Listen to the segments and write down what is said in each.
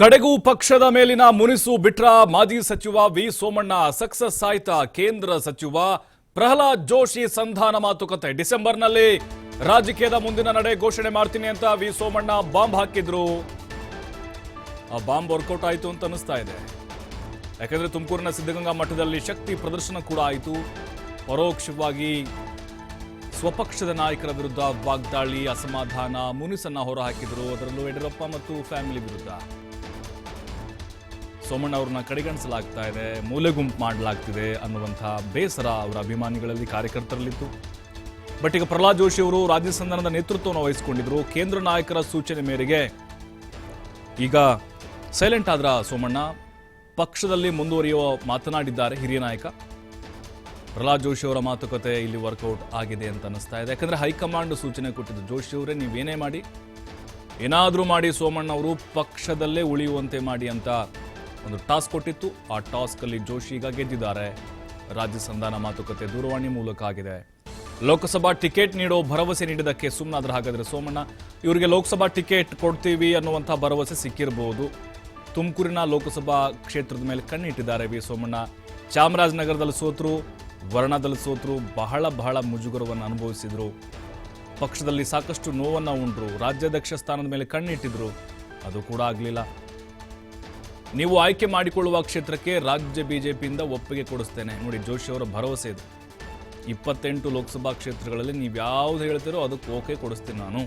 ಕಡೆಗೂ ಪಕ್ಷದ ಮೇಲಿನ ಮುನಿಸು ಬಿಟ್ರ ಮಾಜಿ ಸಚಿವ ವಿ ಸೋಮಣ್ಣ, ಸಕ್ಸಸ್ ಆಯ್ತಾ ಕೇಂದ್ರ ಸಚಿವ ಪ್ರಹ್ಲಾದ್ ಜೋಶಿ ಸಂಧಾನ ಮಾತುಕತೆ. ಡಿಸೆಂಬರ್ನಲ್ಲಿ ರಾಜಕೀಯದ ಮುಂದಿನ ನಡೆ ಘೋಷಣೆ ಮಾಡ್ತೀನಿ ಅಂತ ವಿ ಸೋಮಣ್ಣ ಬಾಂಬ್ ಹಾಕಿದ್ರು. ಆ ಬಾಂಬ್ ವರ್ಕೌಟ್ ಆಯಿತು ಅಂತ ಅನಿಸ್ತಾ ಇದೆ. ಯಾಕಂದ್ರೆ ತುಮಕೂರಿನ ಸಿದ್ಧಗಂಗಾ ಮಠದಲ್ಲಿ ಶಕ್ತಿ ಪ್ರದರ್ಶನ ಕೂಡ ಆಯಿತು. ಪರೋಕ್ಷವಾಗಿ ಸ್ವಪಕ್ಷದ ನಾಯಕರ ವಿರುದ್ಧ ವಾಗ್ದಾಳಿ, ಅಸಮಾಧಾನ ಮುನಿಸನ್ನ ಹೊರಹಾಕಿದ್ರು. ಅದರಲ್ಲೂ ಯಡಿಯೂರಪ್ಪ ಮತ್ತು ಫ್ಯಾಮಿಲಿ ವಿರುದ್ಧ. ಸೋಮಣ್ಣ ಅವ್ರನ್ನ ಕಡೆಗಣಿಸಲಾಗ್ತಾ ಇದೆ, ಮೂಲೆ ಗುಂಪು ಮಾಡಲಾಗ್ತಿದೆ ಅನ್ನುವಂಥ ಬೇಸರ ಅವರ ಅಭಿಮಾನಿಗಳಲ್ಲಿ ಕಾರ್ಯಕರ್ತರಲ್ಲಿತ್ತು. ಬಟ್ ಈಗ ಪ್ರಹ್ಲಾದ್ ಜೋಶಿ ಅವರು ರಾಜ್ಯ ಸಂಧಾನದ ನೇತೃತ್ವವನ್ನು ವಹಿಸಿಕೊಂಡಿದ್ರು. ಕೇಂದ್ರ ನಾಯಕರ ಸೂಚನೆ ಮೇರೆಗೆ ಈಗ ಸೈಲೆಂಟ್ ಆದ್ರ ಸೋಮಣ್ಣ. ಪಕ್ಷದಲ್ಲಿ ಮುಂದುವರಿಯುವ ಮಾತನಾಡಿದ್ದಾರೆ ಹಿರಿಯ ನಾಯಕ. ಪ್ರಹ್ಲಾದ್ ಜೋಶಿ ಅವರ ಮಾತುಕತೆ ಇಲ್ಲಿ ವರ್ಕೌಟ್ ಆಗಿದೆ ಅಂತ ಅನಿಸ್ತಾ ಇದೆ. ಯಾಕಂದ್ರೆ ಹೈಕಮಾಂಡ್ ಸೂಚನೆ ಕೊಟ್ಟಿದ್ದು ಜೋಶಿ ಅವರೇ, ನೀವೇನೇ ಮಾಡಿ, ಏನಾದರೂ ಮಾಡಿ ಸೋಮಣ್ಣ ಅವರು ಪಕ್ಷದಲ್ಲೇ ಉಳಿಯುವಂತೆ ಮಾಡಿ ಅಂತ ಒಂದು ಟಾಸ್ಕ್ ಕೊಟ್ಟಿತ್ತು. ಆ ಟಾಸ್ಕಲ್ಲಿ ಜೋಶಿ ಈಗ ಗೆದ್ದಿದ್ದಾರೆ. ರಾಜ್ಯ ಸಂಧಾನ ಮಾತುಕತೆ ದೂರವಾಣಿ ಮೂಲಕ ಆಗಿದೆ. ಲೋಕಸಭಾ ಟಿಕೆಟ್ ನೀಡೋ ಭರವಸೆ ನೀಡಿದ್ದಕ್ಕೆ ಸುಮ್ಮನಾದ್ರೆ ಹಾಗಾದರೆ ಸೋಮಣ್ಣ, ಇವರಿಗೆ ಲೋಕಸಭಾ ಟಿಕೆಟ್ ಕೊಡ್ತೀವಿ ಅನ್ನುವಂಥ ಭರವಸೆ ಸಿಕ್ಕಿರಬಹುದು ತುಮಕೂರಿನ ಲೋಕಸಭಾ ಕ್ಷೇತ್ರದ ಮೇಲೆ ಕಣ್ಣಿಟ್ಟಿದ್ದಾರೆ ವಿ ಸೋಮಣ್ಣ. ಚಾಮರಾಜನಗರದಲ್ಲಿ ಸೋತರು, ವರ್ಣದಲ್ಲಿ ಸೋತರು, ಬಹಳ ಬಹಳ ಮುಜುಗರವನ್ನು ಅನುಭವಿಸಿದ್ರು. ಪಕ್ಷದಲ್ಲಿ ಸಾಕಷ್ಟು ನೋವನ್ನು ಉಂಡ್ರು, ರಾಜ್ಯಾಧ್ಯಕ್ಷ ಸ್ಥಾನದ ಮೇಲೆ ಕಣ್ಣಿಟ್ಟಿದ್ರು. ಅದು ಕೂಡ ಆಗಲಿಲ್ಲ. ನೀವು ಆಯ್ಕೆ ಮಾಡಿಕೊಳ್ಳುವ ಕ್ಷೇತ್ರಕ್ಕೆ ರಾಜ್ಯ ಬಿಜೆಪಿಯಿಂದ ಒಪ್ಪಿಗೆ ಕೊಡಿಸ್ತೇನೆ. ನೋಡಿ, ಜೋಶಿ ಅವರ ಭರವಸೆ ಇದು. ಇಪ್ಪತ್ತೆಂಟು ಲೋಕಸಭಾ ಕ್ಷೇತ್ರಗಳಲ್ಲಿ ನೀವು ಯಾವ್ದು ಹೇಳ್ತೀರೋ ಅದಕ್ಕೆ ಓಕೆ ಕೊಡಿಸ್ತೀನಿ ನಾನು.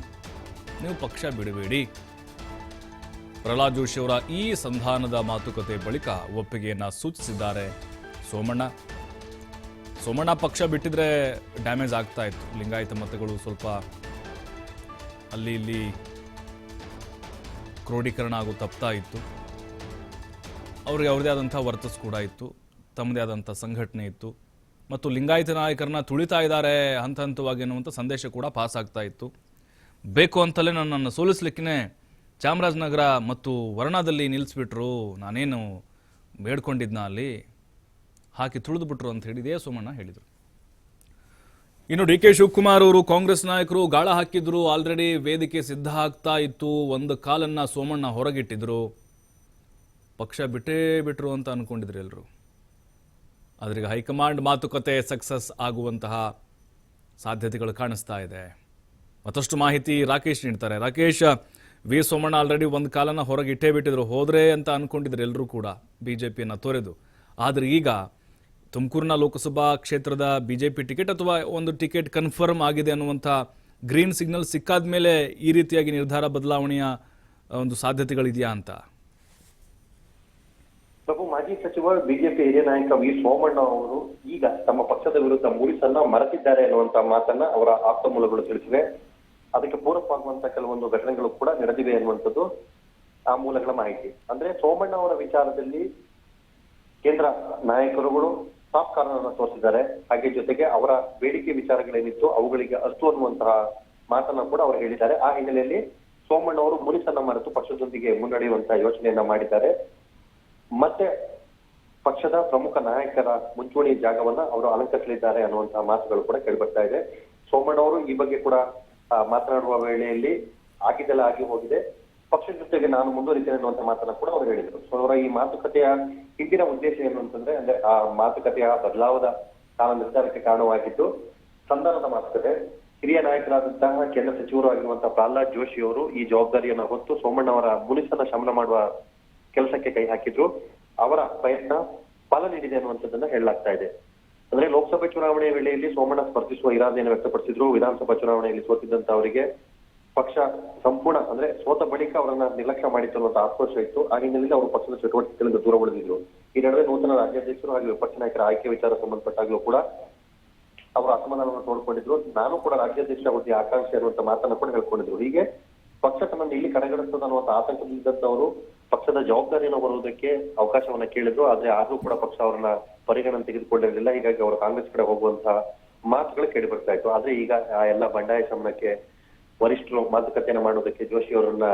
ನೀವು ಪಕ್ಷ ಬಿಡಬೇಡಿ. ಪ್ರಹ್ಲಾದ್ ಜೋಶಿ ಅವರ ಈ ಸಂಧಾನದ ಮಾತುಕತೆ ಬಳಿಕ ಒಪ್ಪಿಗೆಯನ್ನ ಸೂಚಿಸಿದ್ದಾರೆ ಸೋಮಣ್ಣ. ಸೋಮಣ್ಣ ಪಕ್ಷ ಬಿಟ್ಟಿದ್ರೆ ಡ್ಯಾಮೇಜ್ ಆಗ್ತಾ ಇತ್ತು. ಲಿಂಗಾಯತ ಮತಗಳು ಸ್ವಲ್ಪ ಅಲ್ಲಿ ಇಲ್ಲಿ ಕ್ರೋಢೀಕರಣ ಆಗೋ ತಪ್ತಾ ಇತ್ತು. ಅವ್ರಿಗೆ ಅವ್ರದೇ ಆದಂಥ ವರ್ತಸ್ ಕೂಡ ಇತ್ತು, ತಮ್ಮದೇ ಆದಂಥ ಸಂಘಟನೆ ಇತ್ತು. ಮತ್ತು ಲಿಂಗಾಯತ ನಾಯಕರನ್ನ ತುಳಿತಾ ಇದ್ದಾರೆ ಹಂತ ಹಂತವಾಗಿ ಅನ್ನುವಂಥ ಸಂದೇಶ ಕೂಡ ಪಾಸ್ ಆಗ್ತಾ ಇತ್ತು. ಬೇಕು ಅಂತಲೇ ನನ್ನನ್ನು ಸೋಲಿಸ್ಲಿಕ್ಕೆ ಚಾಮರಾಜನಗರ ಮತ್ತು ವರ್ಣದಲ್ಲಿ ನಿಲ್ಲಿಸ್ಬಿಟ್ರು ನಾನೇನು ಬೇಡ್ಕೊಂಡಿದ್ನ ಅಲ್ಲಿ? ಹಾಕಿ ತುಳಿದುಬಿಟ್ರು ಅಂತ ಹೇಳಿ ಇದೇ ಸೋಮಣ್ಣ ಹೇಳಿದರು. ಇನ್ನು ಡಿ ಕೆ ಶಿವಕುಮಾರ್ ಅವರು ಕಾಂಗ್ರೆಸ್ ನಾಯಕರು ಗಾಳ ಹಾಕಿದ್ರು, ಆಲ್ರೆಡಿ ವೇದಿಕೆ ಸಿದ್ಧ ಆಗ್ತಾ ಇತ್ತು. ಒಂದು ಕಾಲನ್ನ ಸೋಮಣ್ಣ ಹೊರಗಿಟ್ಟಿದ್ರು. ಪಕ್ಷ ಬಿಟ್ಟೇ ಬಿಟ್ರು ಅಂತ ಅನ್ಕೊಂಡಿದ್ರು ಎಲ್ಲರೂ ಅದ್ರಿಗೆ ಹೈಕಮಾಂಡ್ ಮಾತುಕತೆ ಸಕ್ಸಸ್ ಆಗುವಂತಹ ಸಾಧ್ಯತೆಗಳು ಕಾಣಿಸ್ತಾ ಇದೆ. ಮತ್ತಷ್ಟು ಮಾಹಿತಿ ರಾಕೇಶ್ ನೀಡ್ತಾರೆ. ರಾಕೇಶ್, ವಿ ಸೋಮಣ್ಣ ಆಲ್ರೆಡಿ ಒಂದು ಕಾಲನ ಹೊರಗೆ ಇಟ್ಟೇ ಬಿಟ್ಟಿದ್ರು. ಹೋದ್ರೆ ಅಂತ ಅನ್ಕೊಂಡಿದ್ರು ಎಲ್ಲರೂ ಕೂಡ ಬಿ ಜೆ ಪಿಯನ್ನು ತೊರೆದು. ಆದ್ರೆ ಈಗ ತುಮಕೂರಿನ ಲೋಕಸಭಾ ಕ್ಷೇತ್ರದ ಬಿ ಜೆ ಪಿ ಟಿಕೆಟ್ ಅಥವಾ ಒಂದು ಟಿಕೆಟ್ ಕನ್ಫರ್ಮ್ ಆಗಿದೆ ಅನ್ನುವಂಥ ಗ್ರೀನ್ ಸಿಗ್ನಲ್ ಸಿಕ್ಕಾದ ಮೇಲೆ ಈ ರೀತಿಯಾಗಿ ನಿರ್ಧಾರ ಬದಲಾವಣೆಯ ಒಂದು ಸಾಧ್ಯತೆಗಳಿದೆಯಾ ಅಂತ? ಪ್ರಭು ಮಾಜಿ ಸಚಿವ ಬಿಜೆಪಿ ಹಿರಿಯ ನಾಯಕ ವಿ ಸೋಮಣ್ಣ ಅವರು ಈಗ ತಮ್ಮ ಪಕ್ಷದ ವಿರುದ್ಧ ಮುರಿಸನ್ನ ಮರೆತಿದ್ದಾರೆ ಅನ್ನುವಂತ ಮಾತನ್ನ ಅವರ ಆಪ್ತ ಮೂಲಗಳು ತಿಳಿಸಿವೆ. ಅದಕ್ಕೆ ಪೂರಕವಾಗುವಂತಹ ಕೆಲವೊಂದು ಘಟನೆಗಳು ಕೂಡ ನಡೆದಿವೆ ಅನ್ನುವಂಥದ್ದು ಆ ಮೂಲಗಳ ಮಾಹಿತಿ. ಅಂದ್ರೆ ಸೋಮಣ್ಣ ಅವರ ವಿಚಾರದಲ್ಲಿ ಕೇಂದ್ರ ನಾಯಕರುಗಳು ಸಾಫ್ ಕಾರಣವನ್ನು ತೋರಿಸಿದ್ದಾರೆ. ಹಾಗೆ ಜೊತೆಗೆ ಅವರ ಬೇಡಿಕೆ ವಿಚಾರಗಳೇನಿತ್ತು ಅವುಗಳಿಗೆ ಅಷ್ಟು ಅನ್ನುವಂತಹ ಮಾತನ್ನ ಕೂಡ ಅವರು ಹೇಳಿದ್ದಾರೆ. ಆ ಹಿನ್ನೆಲೆಯಲ್ಲಿ ಸೋಮಣ್ಣ ಅವರು ಮುನಿಸನ್ನ ಮರೆತು ಪಕ್ಷದೊಂದಿಗೆ ಮುನ್ನಡೆಯುವಂತಹ ಯೋಚನೆಯನ್ನ ಮಾಡಿದ್ದಾರೆ. ಮತ್ತೆ ಪಕ್ಷದ ಪ್ರಮುಖ ನಾಯಕರ ಮುಂಚೂಣಿ ಜಾಗವನ್ನ ಅವರು ಅಲಂಕರಿಸಲಿದ್ದಾರೆ ಅನ್ನುವಂತಹ ಮಾತುಗಳು ಕೂಡ ಕೇಳಿಬರ್ತಾ ಇದೆ. ಸೋಮಣ್ಣ ಅವರು ಈ ಬಗ್ಗೆ ಕೂಡ ಮಾತನಾಡುವ ವೇಳೆಯಲ್ಲಿ ಆಗಿದ್ದೆಲ್ಲ ಆಗಿ ಹೋಗಿದೆ. ಪಕ್ಷದ ಜೊತೆಗೆ ನಾನು ಮುಂದುವರಿತೇನೆ ಅನ್ನುವಂತಹ ಮಾತನ್ನ ಕೂಡ ಅವರು ಹೇಳಿದರು. ಸೊ, ಅವರ ಈ ಮಾತುಕತೆಯ ಹಿಂದಿನ ಉದ್ದೇಶ ಏನು ಅಂತಂದ್ರೆ, ಅಂದ್ರೆ ಆ ಮಾತುಕತೆಯ ಬದಲಾವದ ಕಾಲ ನಿರ್ಧಾರಕ್ಕೆ ಕಾರಣವಾಗಿದ್ದು, ಸಂಧಾನದ ಮಾತುಕತೆ. ಹಿರಿಯ ನಾಯಕರಾದಂತಹ ಕೇಂದ್ರ ಸಚಿವರು ಆಗಿರುವಂತಹ ಪ್ರಹ್ಲಾದ್ ಜೋಶಿ ಅವರು ಈ ಜವಾಬ್ದಾರಿಯನ್ನು ಹೊತ್ತು ಸೋಮಣ್ಣ ಅವರ ಮುನಿಸನ್ನ ಶಮನ ಮಾಡುವ ಕೆಲಸಕ್ಕೆ ಕೈ ಹಾಕಿದ್ರು, ಅವರ ಪ್ರಯತ್ನ ಫಲ ನೀಡಿದೆ ಅನ್ನುವಂಥದ್ದನ್ನ ಹೇಳಲಾಗ್ತಾ ಇದೆ. ಅಂದ್ರೆ ಲೋಕಸಭೆ ಚುನಾವಣೆಯ ವೇಳೆಯಲ್ಲಿ ಸೋಮಣ್ಣ ಸ್ಪರ್ಧಿಸುವ ಇರಾದೆಯನ್ನು ವ್ಯಕ್ತಪಡಿಸಿದ್ರು, ವಿಧಾನಸಭಾ ಚುನಾವಣೆಯಲ್ಲಿ ಸೋತಿದ್ದಂತ ಅವರಿಗೆ ಪಕ್ಷ ಸಂಪೂರ್ಣ ಅಂದ್ರೆ ಸೋತ ಬಳಿಕ ಅವರನ್ನ ನಿರ್ಲಕ್ಷ್ಯ ಮಾಡಿತ್ತು ಅನ್ನುವಂತ ಆಕ್ರೋಶ ಇತ್ತು. ಆ ಹಿನ್ನೆಲೆಯಲ್ಲಿ ಅವರು ಪಕ್ಷದ ಚಟುವಟಿಕೆಗಳಿಂದ ದೂರ ಉಳಿದಿದ್ರು. ಈ ನಡುವೆ ನೂತನ ರಾಜ್ಯಾಧ್ಯಕ್ಷರು ಹಾಗೆ ವಿಪಕ್ಷ ನಾಯಕರ ಆಯ್ಕೆ ವಿಚಾರ ಸಂಬಂಧಪಟ್ಟಾಗಲೂ ಕೂಡ ಅವರು ಅಸಮಾಧಾನವನ್ನು ತೋಡ್ಕೊಂಡಿದ್ರು. ನಾನು ಕೂಡ ರಾಜ್ಯಾಧ್ಯಕ್ಷ ಹುದ್ದೆ ಆಕಾಂಕ್ಷೆ ಅನ್ನುವಂತ ಮಾತನ್ನ ಕೂಡ ಹೇಳ್ಕೊಂಡಿದ್ರು. ಹೀಗೆ ಪಕ್ಷ ತನ್ನ ಇಲ್ಲಿ ಕಡೆಗಣಿಸ್ತದ ಅನ್ನುವಂತ ಆತಂಕದಲ್ಲಿದ್ದಂತವರು ಪಕ್ಷದ ಜವಾಬ್ದಾರಿಯನ್ನು ಬರುವುದಕ್ಕೆ ಅವಕಾಶವನ್ನ ಕೇಳಿದ್ರು, ಆದ್ರೆ ಆದ್ರೂ ಕೂಡ ಪಕ್ಷ ಅವರನ್ನ ಪರಿಗಣನೆ ತೆಗೆದುಕೊಂಡಿರಲಿಲ್ಲ. ಹೀಗಾಗಿ ಅವರು ಕಾಂಗ್ರೆಸ್ ಕಡೆ ಹೋಗುವಂತಹ ಮಾತುಗಳು ಕೇಳಿ ಬರ್ತಾ ಇತ್ತು. ಆದ್ರೆ ಈಗ ಆ ಎಲ್ಲ ಬಂಡಾಯ ಶಮನಕ್ಕೆ ವರಿಷ್ಠರು ಮಾತುಕತೆಯನ್ನು ಮಾಡೋದಕ್ಕೆ ಜೋಶಿ ಅವರನ್ನ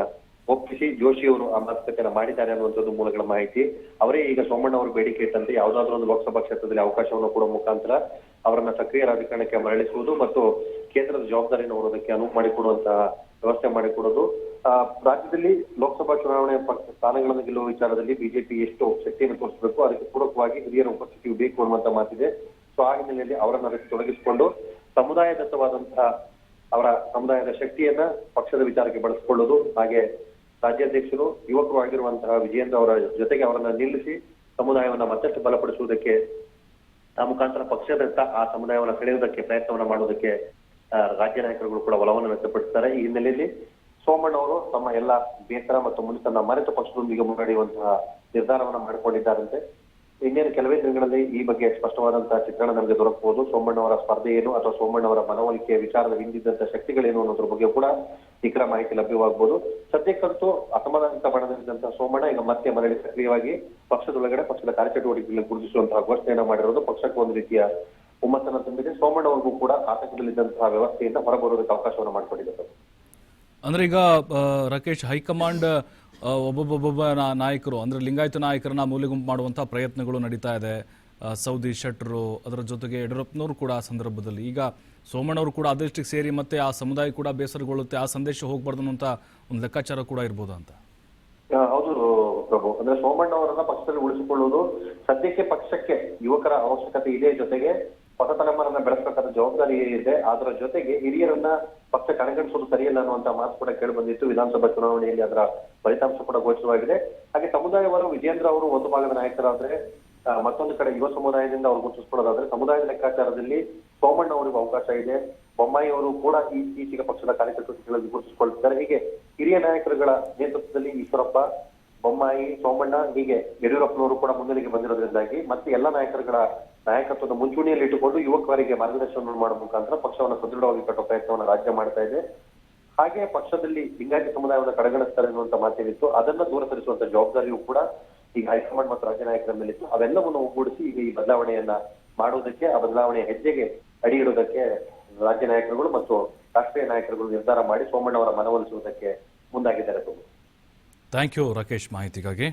ಒಪ್ಪಿಸಿ, ಜೋಶಿ ಅವರು ಆ ಮಾತುಕತೆಯನ್ನು ಮಾಡಿದ್ದಾರೆ ಅನ್ನುವಂಥದ್ದು ಮೂಲಗಳ ಮಾಹಿತಿ. ಅವರೇ ಈಗ ಸೋಮಣ್ಣ ಅವರು ಬೇಡಿಕೆ ಇಟ್ಟಂತೆ ಯಾವುದಾದ್ರೂ ಒಂದು ಲೋಕಸಭಾ ಕ್ಷೇತ್ರದಲ್ಲಿ ಅವಕಾಶವನ್ನು ಕೂಡ ಮುಖಾಂತರ ಅವರನ್ನ ಸಕ್ರಿಯ ರಾಜಕಾರಣಕ್ಕೆ ಮರಳಿಸುವುದು ಮತ್ತು ಕೇಂದ್ರದ ಜವಾಬ್ದಾರಿಯನ್ನು ಹೊರೋದಕ್ಕೆ ಅನುವು ಮಾಡಿಕೊಡುವಂತಹ ವ್ಯವಸ್ಥೆ ಮಾಡಿಕೊಡೋದು. ರಾಜ್ಯದಲ್ಲಿ ಲೋಕಸಭಾ ಚುನಾವಣೆ ಸ್ಥಾನಗಳನ್ನು ಗೆಲ್ಲುವ ವಿಚಾರದಲ್ಲಿ ಬಿಜೆಪಿ ಎಷ್ಟು ಶಕ್ತಿಯನ್ನು ತೋರಿಸಬೇಕು, ಅದಕ್ಕೆ ಪೂರಕವಾಗಿ ಹಿರಿಯರ ಉಪಸ್ಥಿತಿಯು ಬೇಕು ಅನ್ನುವಂತ ಮಾತಿದೆ. ಸೊ ಆ ಹಿನ್ನೆಲೆಯಲ್ಲಿ ಅವರನ್ನು ತೊಡಗಿಸಿಕೊಂಡು ಸಮುದಾಯದತ್ತವಾದಂತಹ ಅವರ ಸಮುದಾಯದ ಶಕ್ತಿಯನ್ನ ಪಕ್ಷದ ವಿಚಾರಕ್ಕೆ ಬಳಸಿಕೊಳ್ಳೋದು, ಹಾಗೆ ರಾಜ್ಯಾಧ್ಯಕ್ಷರು, ಯುವಕರು ಆಗಿರುವಂತಹ ವಿಜಯೇಂದ್ರ ಅವರ ಜೊತೆಗೆ ಅವರನ್ನ ನಿಲ್ಲಿಸಿ ಸಮುದಾಯವನ್ನ ಮತ್ತಷ್ಟು ಬಲಪಡಿಸುವುದಕ್ಕೆ, ಆ ಮುಖಾಂತರ ಪಕ್ಷದತ್ತ ಆ ಸಮುದಾಯವನ್ನು ಸೆಳೆಯುವುದಕ್ಕೆ ಪ್ರಯತ್ನವನ್ನ ಮಾಡುವುದಕ್ಕೆ ರಾಜ್ಯ ನಾಯಕರುಗಳು ಕೂಡ ಒಲವನ್ನು ವ್ಯಕ್ತಪಡಿಸುತ್ತಾರೆ ಈ ಹಿನ್ನೆಲೆಯಲ್ಲಿ ಸೋಮಣ್ಣ ಅವರು ತಮ್ಮ ಎಲ್ಲ ಬೇಸರ ಮತ್ತು ಮುನಿಸನ್ನ ಮರೆತ ಪಕ್ಷದೊಂದಿಗೆ ಮುನ್ನಡೆಯುವಂತಹ ನಿರ್ಧಾರವನ್ನ ಮಾಡಿಕೊಂಡಿದ್ದಾರಂತೆ. ಇನ್ನೇನು ಕೆಲವೇ ದಿನಗಳಲ್ಲಿ ಈ ಬಗ್ಗೆ ಸ್ಪಷ್ಟವಾದಂತಹ ಚಿತ್ರಣ ನಮಗೆ ದೊರಕಬಹುದು. ಸೋಮಣ್ಣ ಅವರ ಸ್ಪರ್ಧೆ ಏನು ಅಥವಾ ಸೋಮಣ್ಣ ಅವರ ಮನವೊಲಿಕೆಯ ವಿಚಾರದ ಹಿಂದಿದ್ದಂತಹ ಶಕ್ತಿಗಳೇನು ಅನ್ನೋದ್ರ ಬಗ್ಗೆ ಕೂಡ ನಿಖರ ಮಾಹಿತಿ ಲಭ್ಯವಾಗಬಹುದು. ಸದ್ಯಕ್ಕಂತೂ ಅಸಮಾಧಾನಿತ ಬಣದಲ್ಲಿದ್ದಂತಹ ಸೋಮಣ್ಣ ಈಗ ಮತ್ತೆ ಮರಳಿ ಸಕ್ರಿಯವಾಗಿ ಪಕ್ಷದೊಳಗಡೆ, ಪಕ್ಷದ ಕಾರ್ಯಚಟುವಟಿಕೆಗಳನ್ನು ಗುರುತಿಸುವಂತಹ ಘೋಷಣೆಯನ್ನು ಮಾಡಿರೋದು ಪಕ್ಷಕ್ಕೆ ಒಂದು ರೀತಿಯ ಒಮ್ಮತನ ತುಂಬಿದೆ. ಸೋಮಣ್ಣ ಅವ್ರಿಗೂ ಕೂಡ ಆತಂಕದಲ್ಲಿದ್ದಂತಹ ವ್ಯವಸ್ಥೆಯಿಂದ ಹೊರಬರೋದಕ್ಕೆ ಅವಕಾಶವನ್ನು ಮಾಡಿಕೊಟ್ಟಿದೆ ಅಂದ್ರೆ ಈಗ ರಾಕೇಶ್, ಹೈಕಮಾಂಡ್ ಒಬ್ಬೊಬ್ಬೊಬ್ಬ ನಾಯಕರು, ಅಂದ್ರೆ ಲಿಂಗಾಯತ ನಾಯಕರನ್ನ ಮೂಲೆಗುಂಪು ಮಾಡುವಂಥ ಪ್ರಯತ್ನಗಳು ನಡೀತಾ ಇದೆ. ಸೌದಿ ಶೆಟ್ರು, ಅದರ ಜೊತೆಗೆ ಯಡಿಯೂರಪ್ಪನವರು ಕೂಡ ಆ ಸಂದರ್ಭದಲ್ಲಿ. ಈಗ ಸೋಮಣ್ಣವರು ಕೂಡ ಅದೃಷ್ಟಿಗೆ ಸೇರಿ ಮತ್ತೆ ಆ ಸಮುದಾಯ ಕೂಡ ಬೇಸರಗೊಳ್ಳುತ್ತೆ. ಆ ಸಂದೇಶ ಹೋಗ್ಬಾರ್ದು ಅಂತ ಒಂದು ಲೆಕ್ಕಾಚಾರ ಕೂಡ ಇರ್ಬೋದು ಅಂತ? ಹೌದು, ಪ್ರಭು. ಅಂದ್ರೆ ಸೋಮಣ್ಣ ಅವರನ್ನ ಪಕ್ಷದಲ್ಲಿ ಉಳಿಸಿಕೊಳ್ಳುವುದು ಸದ್ಯಕ್ಕೆ ಪಕ್ಷಕ್ಕೆ ಯುವಕರ ಅವಶ್ಯಕತೆ ಇದೆ ಜೊತೆಗೆ. ಹೊಸ ತಲೆಮಾರನ್ನ ಬೆಳೆಸಬೇಕಾದ ಜವಾಬ್ದಾರಿ ಇದೆ. ಅದರ ಜೊತೆಗೆ ಹಿರಿಯರನ್ನ ಪಕ್ಷ ಕಣಗಣಿಸೋದು ಸರಿಯಲ್ಲ ಅನ್ನುವಂತ ಮಾತು ಕೂಡ ಕೇಳಿ ಬಂದಿತ್ತು. ವಿಧಾನಸಭಾ ಚುನಾವಣೆಯಲ್ಲಿ ಅದರ ಫಲಿತಾಂಶ ಕೂಡ ಗೋಚರವಾಗಿದೆ. ಹಾಗೆ ಸಮುದಾಯವರು ವಿಜೇಂದ್ರ ಅವರು ಒಂದು ಭಾಗದ ನಾಯಕರಾದ್ರೆ ಮತ್ತೊಂದು ಕಡೆ ಯುವ ಸಮುದಾಯದಿಂದ ಅವ್ರು ಗುರುತಿಸ್ಕೊಳ್ಳೋದಾದ್ರೆ, ಸಮುದಾಯದ ಲೆಕ್ಕಾಚಾರದಲ್ಲಿ ಸೋಮಣ್ಣ ಅವರಿಗೆ ಅವಕಾಶ ಇದೆ. ಬೊಮ್ಮಾಯಿ ಅವರು ಕೂಡ ಈ ಪಕ್ಷದ ಕಾರ್ಯಕರ್ತರಲ್ಲಿ ಗುರುತಿಸಿಕೊಳ್ಳುತ್ತಿದ್ದಾರೆ ಹೀಗೆ ಹಿರಿಯ ನಾಯಕರುಗಳ ನೇತೃತ್ವದಲ್ಲಿ ಈಶ್ವರಪ್ಪ, ಬೊಮ್ಮಾಯಿ, ಸೋಮಣ್ಣ, ಹೀಗೆ ಯಡಿಯೂರಪ್ಪನವರು ಕೂಡ ಮುನ್ನೆಲೆಗೆ ಬಂದಿರೋದ್ರಿಂದಾಗಿ ಮತ್ತೆ ಎಲ್ಲ ನಾಯಕರುಗಳ ನಾಯಕತ್ವದ ಮುಂಚೂಣಿಯಲ್ಲಿ ಇಟ್ಟುಕೊಂಡು ಯುವಕರಿಗೆ ಮಾರ್ಗದರ್ಶನ ಮಾಡುವ ಮುಖಾಂತರ ಪಕ್ಷವನ್ನು ಸದೃಢವಾಗಿ ಕಟ್ಟುವ ಪ್ರಯತ್ನವನ್ನು ರಾಜ್ಯ ಮಾಡ್ತಾ ಇದೆ. ಹಾಗೆ ಪಕ್ಷದಲ್ಲಿ ಲಿಂಗಾಯತ ಸಮುದಾಯವನ್ನು ಕಡೆಗಣಿಸ್ತಾರೆ ಅನ್ನುವಂತ ಮಾತೇನಿತ್ತು. ಅದನ್ನ ದೂರ ಸರಿಸುವಂತ ಜವಾಬ್ದಾರಿಯು ಕೂಡ ಈಗ ಹೈಕಮಾಂಡ್ ಮತ್ತು ರಾಜ್ಯ ನಾಯಕರ ಮೇಲಿತ್ತು. ಅವೆಲ್ಲವನ್ನು ಒಗ್ಗೂಡಿಸಿ ಈಗ ಈ ಬದಲಾವಣೆಯನ್ನ ಮಾಡುವುದಕ್ಕೆ, ಆ ಬದಲಾವಣೆಯ ಹೆಜ್ಜೆಗೆ ಅಡಿ ಇಡುವುದಕ್ಕೆ ರಾಜ್ಯ ನಾಯಕರುಗಳು ಮತ್ತು ರಾಷ್ಟ್ರೀಯ ನಾಯಕರುಗಳು ನಿರ್ಧಾರ ಮಾಡಿ ಸೋಮಣ್ಣ ಅವರ ಮನವೊಲಿಸುವುದಕ್ಕೆ ಮುಂದಾಗಿದ್ದಾರೆ. ಥ್ಯಾಂಕ್ ಯು ರಾಕೇಶ್ ಮಾಹಿತಿಗಾಗಿ.